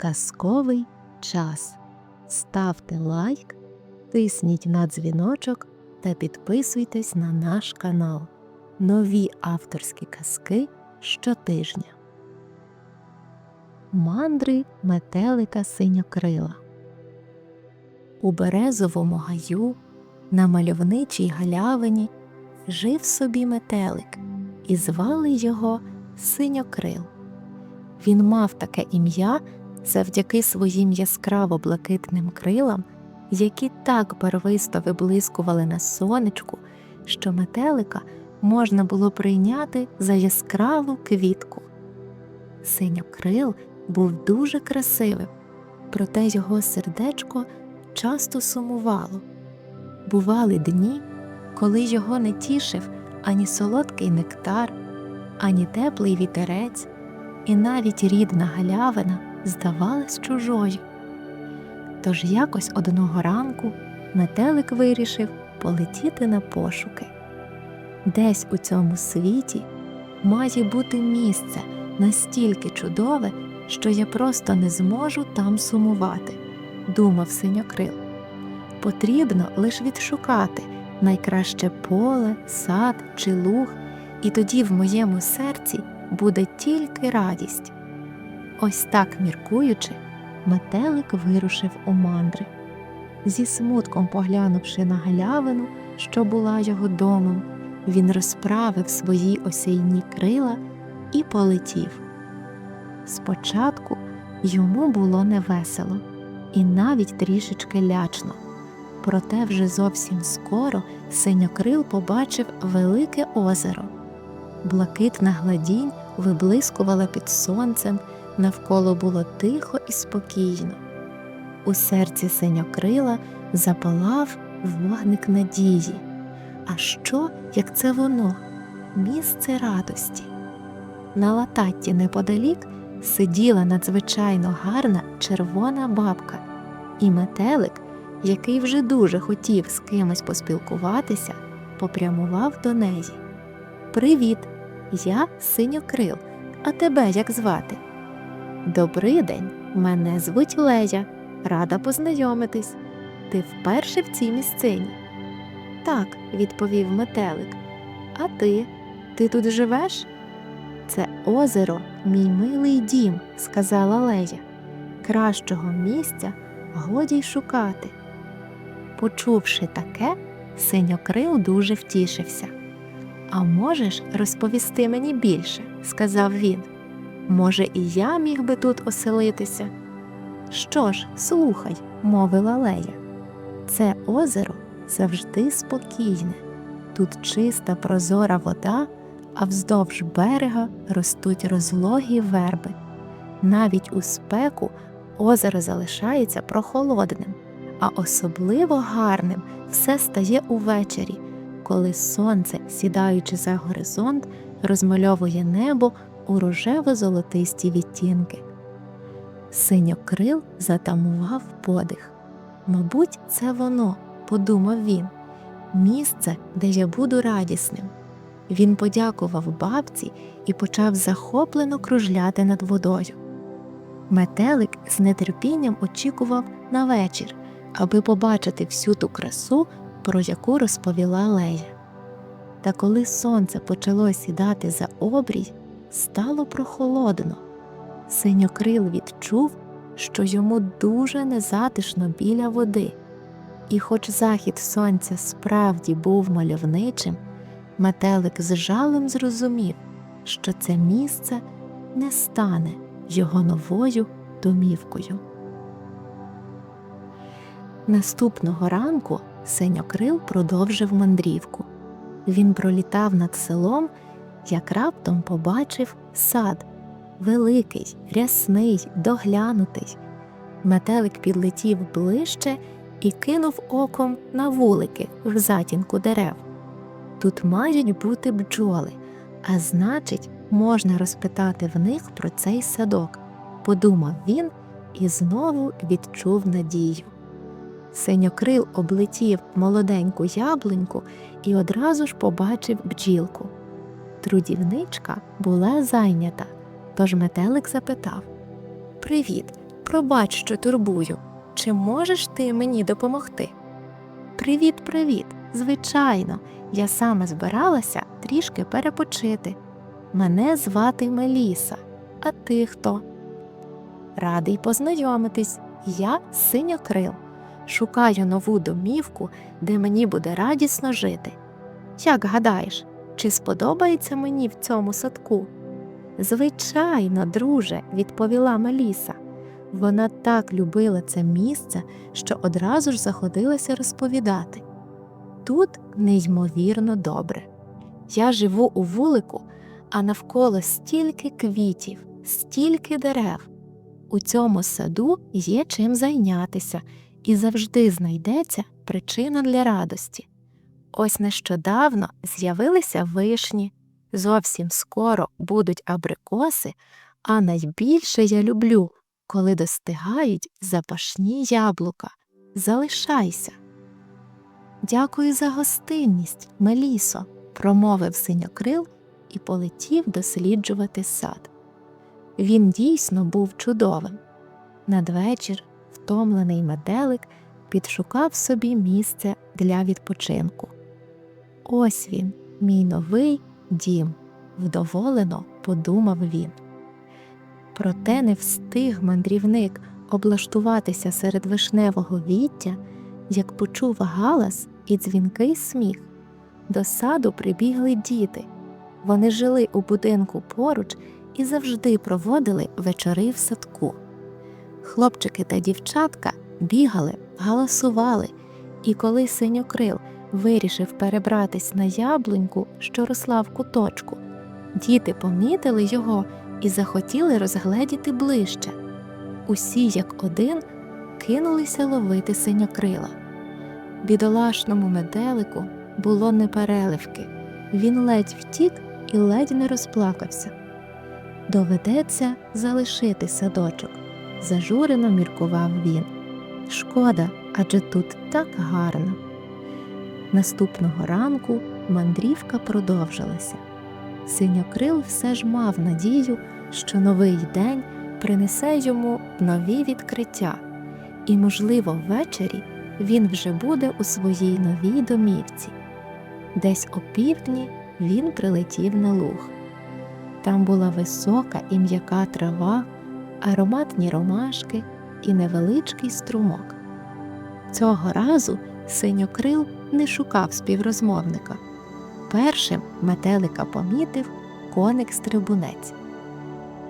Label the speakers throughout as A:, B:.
A: Казковий час. Ставте лайк, тисніть на дзвіночок та підписуйтесь на наш канал. Нові авторські казки щотижня. Мандри метелика синьокрила. У березовому гаю на мальовничій галявині жив собі метелик, і звали його Синьокрил. Він мав таке ім'я завдяки своїм яскраво блакитним крилам, які так барвисто виблискували на сонечку, що метелика можна було прийняти за яскраву квітку. Синьокрил був дуже красивим, проте його сердечко часто сумувало. Бували дні, коли його не тішив ані солодкий нектар, ані теплий вітерець, і навіть рідна галявина здавалась чужою. Тож якось одного ранку метелик вирішив полетіти на пошуки. Десь у цьому світі має бути місце настільки чудове, що я просто не зможу там сумувати, думав синьокрил. Потрібно лише відшукати найкраще поле, сад чи луг, і тоді в моєму серці буде тільки радість. Ось так міркуючи, метелик вирушив у мандри. Зі смутком поглянувши на галявину, що була його домом, він розправив свої осяйні крила і полетів. Спочатку йому було невесело і навіть трішечки лячно. Проте вже зовсім скоро синьокрил побачив велике озеро. Блакитна гладінь виблискувала під сонцем, навколо було тихо і спокійно. У серці синьокрила запалав вогник надії. А що, як це воно? Місце радості. На лататті неподалік сиділа надзвичайно гарна червона бабка, і метелик, який вже дуже хотів з кимось поспілкуватися, попрямував до неї. Привіт, я синьокрил, а тебе як звати? Добрий день, мене звуть Лея. Рада познайомитись. Ти вперше в цій місцині? Так, відповів метелик. А ти? Ти тут живеш? Це озеро, мій милий дім, сказала Лея. Кращого місця годі й шукати. Почувши таке, синьокрил дуже втішився. А можеш розповісти мені більше, сказав він. Може, і я міг би тут оселитися? Що ж, слухай, мовила Лея. Це озеро завжди спокійне. Тут чиста прозора вода, а вздовж берега ростуть розлогі верби. Навіть у спеку озеро залишається прохолодним, а особливо гарним все стає увечері, коли сонце, сідаючи за горизонт, розмальовує небо у рожево-золотисті відтінки. Синьокрил затамував подих. Мабуть, це воно, подумав він, місце, де я буду радісним. Він подякував бабці і почав захоплено кружляти над водою. Метелик з нетерпінням очікував на вечір, аби побачити всю ту красу, про яку розповіла Лея. Та коли сонце почало сідати за обрій, стало прохолодно. Синьокрил відчув, що йому дуже незатишно біля води, і, хоч захід сонця справді був мальовничим, метелик з жалем зрозумів, що це місце не стане його новою домівкою. Наступного ранку синьокрил продовжив мандрівку. Він пролітав над селом, як раптом побачив сад великий, рясний, доглянутий. Метелик підлетів ближче і кинув оком на вулики в затінку дерев. Тут мають бути бджоли, а значить, можна розпитати в них про цей садок, подумав він і знову відчув надію. Синьокрил облетів молоденьку яблуньку і одразу ж побачив бджілку. Трудівничка була зайнята, тож метелик запитав Привіт, Пробач, що турбую. Чи можеш ти мені допомогти? Привіт, привіт. Звичайно, я саме збиралася трішки перепочити. Мене звати Меліса. А ти хто? Радий познайомитись. Я синьокрил. Шукаю нову домівку, де мені буде радісно жити. Як гадаєш, чи сподобається мені в цьому садку? Звичайно, друже, відповіла Меліса. Вона так любила це місце, що одразу ж заходилася розповідати. Тут неймовірно добре. Я живу у вулику, а навколо стільки квітів, стільки дерев. У цьому саду є чим зайнятися, і завжди знайдеться причина для радості. Ось нещодавно з'явилися вишні, зовсім скоро будуть абрикоси, а найбільше я люблю, коли достигають запашні яблука. Залишайся. Дякую за гостинність, Мелісо, промовив синьокрил і полетів досліджувати сад. Він дійсно був чудовим. Надвечір втомлений метелик підшукав собі місце для відпочинку. Ось він, мій новий дім, вдоволено подумав він. Проте не встиг мандрівник облаштуватися серед вишневого віття, як почув галас і дзвінкий сміх. До саду прибігли діти. Вони жили у будинку поруч і завжди проводили вечори в садку. Хлопчики та дівчатка бігали, галасували, і коли синьокрил вирішив перебратись на яблуньку, що росла в куточку, діти помітили його і захотіли розгледіти ближче. Усі, як один, кинулися ловити синьокрила. Бідолашному метелику було непереливки. Він ледь втік і ледь не розплакався. Доведеться залишити садочок, зажурено міркував він. Шкода, адже тут так гарно. Наступного ранку мандрівка продовжилася. Синьокрил все ж мав надію, що новий день принесе йому нові відкриття, і, можливо, ввечері він вже буде у своїй новій домівці. Десь опівдні він прилетів на луг. Там була висока і м'яка трава, ароматні ромашки і невеличкий струмок. Цього разу синьокрил не шукав співрозмовника. Першим метелика помітив коник стрибунець.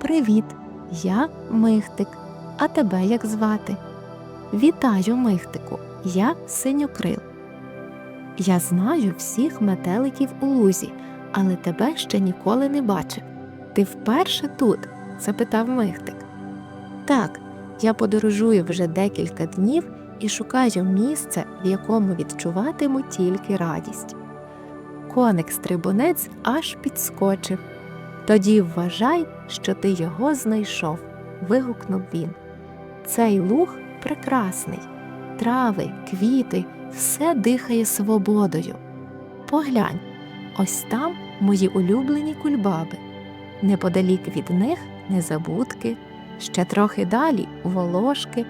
A: Привіт, я Михтик. А тебе як звати? Вітаю, Михтику, я синьокрил. Я знаю всіх метеликів у лузі, але тебе ще ніколи не бачив. Ти вперше тут? запитав Михтик. Так, я подорожую вже декілька днів і шукаю місце, в якому відчуватиму тільки радість. Коник стрибунець аж підскочив. Тоді вважай, що ти його знайшов, вигукнув він. Цей луг прекрасний, трави, квіти, все дихає свободою. Поглянь, ось там мої улюблені кульбаби. Неподалік від них незабудки, ще трохи далі волошки.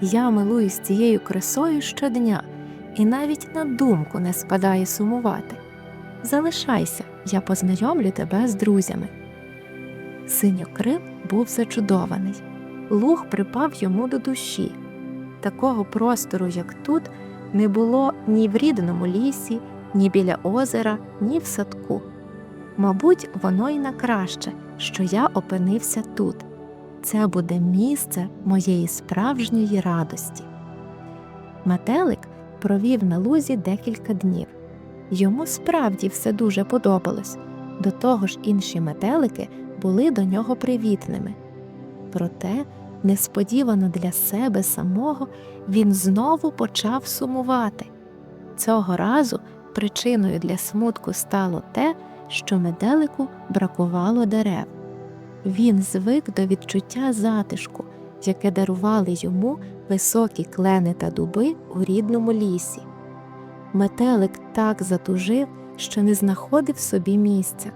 A: Я милуюсь цією красою щодня, і навіть на думку не спадає сумувати. Залишайся, я познайомлю тебе з друзями. Синьокрил був зачудований. Луг припав йому до душі. Такого простору, як тут, не було ні в рідному лісі, ні біля озера, ні в садку. Мабуть, воно й на краще, що я опинився тут. Це буде місце моєї справжньої радості. Метелик провів на лузі декілька днів. Йому справді все дуже подобалось. До того ж інші метелики були до нього привітними. Проте, несподівано для себе самого, він знову почав сумувати. Цього разу причиною для смутку стало те, що метелику бракувало дерев. Він звик до відчуття затишку, яке дарували йому високі клени та дуби у рідному лісі. Метелик так затужив, що не знаходив собі місця.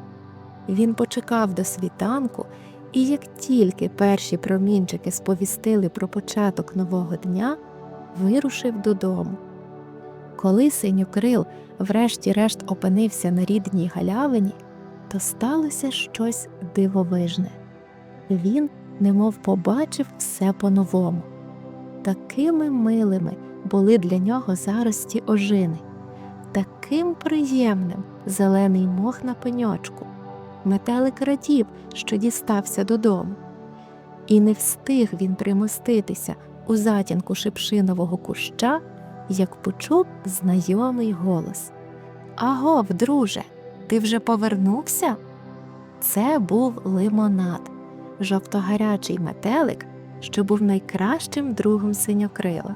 A: Він почекав до світанку І як тільки перші промінчики сповістили про початок нового дня, вирушив додому. Коли синьокрил врешті-решт опинився на рідній галявині, то сталося щось дивовижне. Він немов побачив все по-новому. Такими милими були для нього зарості ожини, таким приємним зелений мох на пеньочку, метелик радів, що дістався додому. І не встиг він примоститися у затінку шипшинового куща, як почув знайомий голос. Агов, друже, ти вже повернувся? Це був лимонад, жовтогарячий метелик, що був найкращим другом синьокрила.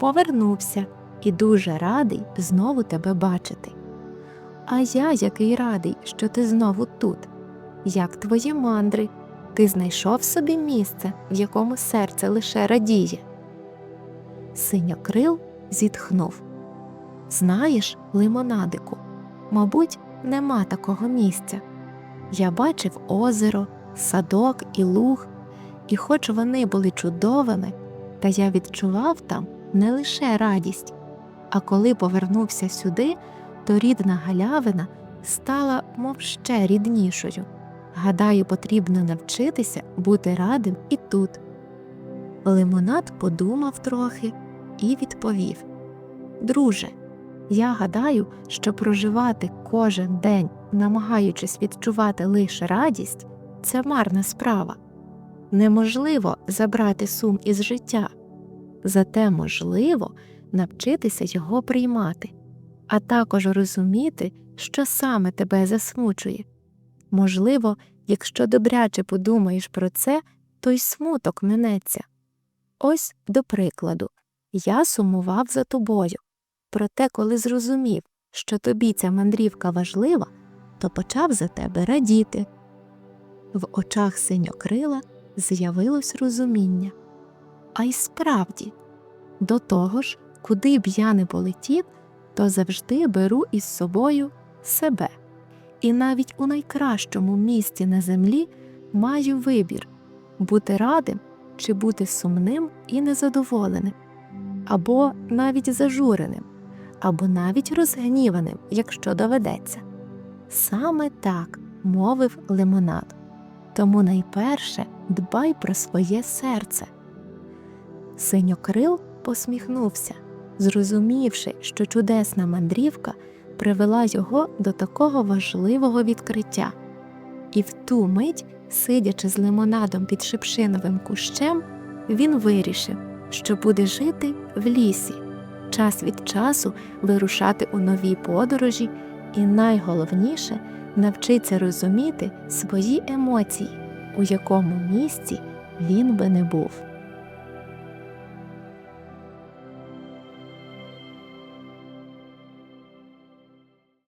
A: Повернувся і дуже радий знову тебе бачити. А я який радий, що ти знову тут. Як твої мандри, ти знайшов собі місце, в якому серце лише радіє. Синьокрил зітхнув. Знаєш, лимонадику, мабуть, нема такого місця. Я бачив озеро, садок і луг, і хоч вони були чудовими, та я відчував там не лише радість, а коли повернувся сюди, то рідна галявина стала мов ще ріднішою. Гадаю, потрібно навчитися бути радим і тут. Лимонад подумав трохи і відповів Друже, я гадаю, що проживати кожен день, намагаючись відчувати лише радість, це марна справа. Неможливо забрати сум із життя, зате можливо навчитися його приймати, а також розуміти, що саме тебе засмучує. Можливо, якщо добряче подумаєш про це, то й смуток минеться. Ось, до прикладу, я сумував за тобою. Проте, коли зрозумів, що тобі ця мандрівка важлива, то почав за тебе радіти. В очах синьокрила з'явилось розуміння. А й справді, до того ж, куди б я не полетів, то завжди беру із собою себе. І навіть у найкращому місці на землі маю вибір бути радим чи бути сумним і незадоволеним, або навіть зажуреним, або навіть розгніваним, якщо доведеться. Саме так мовив лимонад. Тому найперше дбай про своє серце. Синьокрил посміхнувся, зрозумівши, що чудесна мандрівка привела його до такого важливого відкриття. І в ту мить, сидячи з лимонадом під шипшиновим кущем, він вирішив, що буде жити в лісі, час від часу вирушати у нові подорожі і найголовніше навчиться розуміти свої емоції, у якому місці він би не був.